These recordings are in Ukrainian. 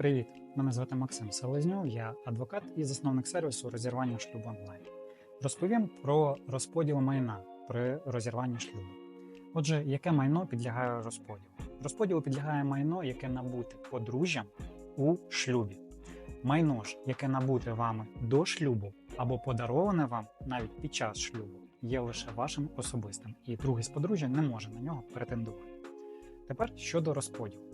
Привіт! Мене звати Максим Селезньов, я адвокат і засновник сервісу розірвання шлюбу онлайн. Розповім про розподіл майна при розірванні шлюбу. Отже, яке майно підлягає розподілу? Розподілу підлягає майно, яке набуте подружжям у шлюбі. Майно ж, яке набуте вами до шлюбу або подароване вам навіть під час шлюбу, є лише вашим особистим, і другий з подружжя не може на нього претендувати. Тепер щодо розподілу.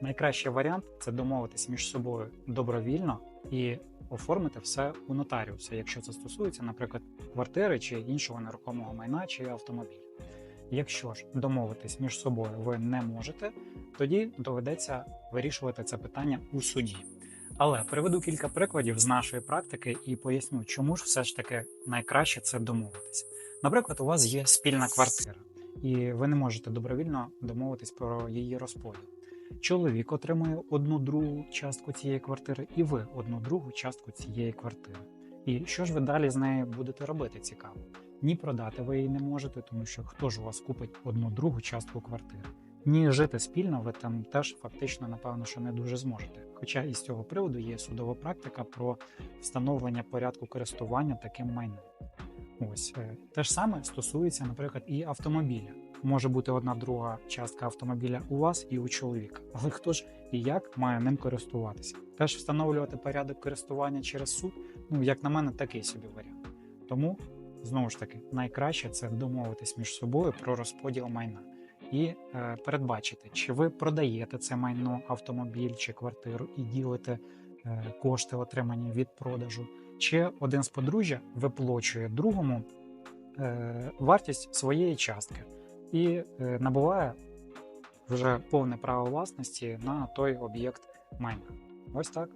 Найкращий варіант це домовитись між собою добровільно і оформити все у нотаріуса, якщо це стосується, наприклад, квартири чи іншого нерухомого майна чи автомобіля. Якщо ж домовитись між собою ви не можете, тоді доведеться вирішувати це питання у суді. Але приведу кілька прикладів з нашої практики і поясню, чому ж все ж таки найкраще це домовитись. Наприклад, у вас є спільна квартира, і ви не можете добровільно домовитись про її розподіл. Чоловік отримує одну другу частку цієї квартири, і ви одну другу частку цієї квартири. І що ж ви далі з нею будете робити цікаво? Ні продати ви її не можете, тому що хто ж у вас купить одну другу частку квартири? Ні жити спільно ви там теж фактично, напевно, що не дуже зможете. Хоча із цього приводу є судова практика про встановлення порядку користування таким майном. Ось е, те ж саме стосується, наприклад, і автомобіля. Може бути одна друга частка автомобіля у вас і у чоловіка. Але хто ж і як має ним користуватися? Теж встановлювати порядок користування через суд, ну як на мене, такий собі варіант. Тому знову ж таки найкраще це домовитись між собою про розподіл майна і е, передбачити, чи ви продаєте це майно, автомобіль чи квартиру і ділите е, кошти, отримані від продажу, чи один з подружжя виплачує другому е, вартість своєї частки і е, набуває вже повне право власності на той об'єкт майна. Ось так.